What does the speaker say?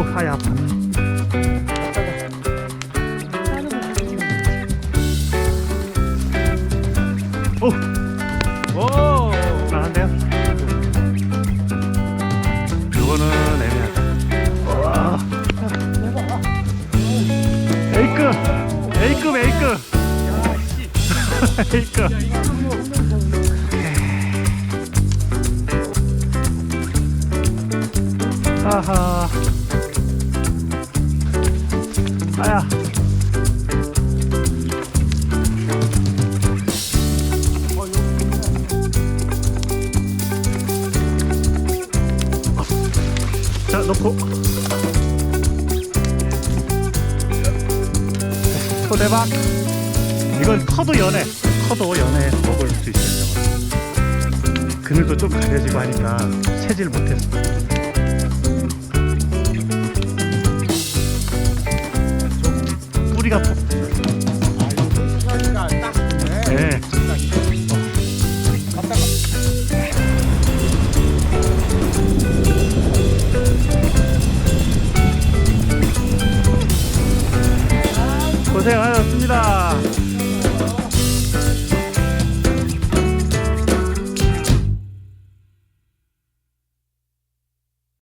어, 팔이 아파. 오! 오! 나한데요? 이거는 애매하다. 와. A급! A급, A급! A급! 하하. 아야 자 놓고. 또 대박. 이건 커도 연해 커도 연해 먹을 수 있어요. 그늘도 좀 가려지고 하니까 채질 못했어 좋네. 네. 고생하셨습니다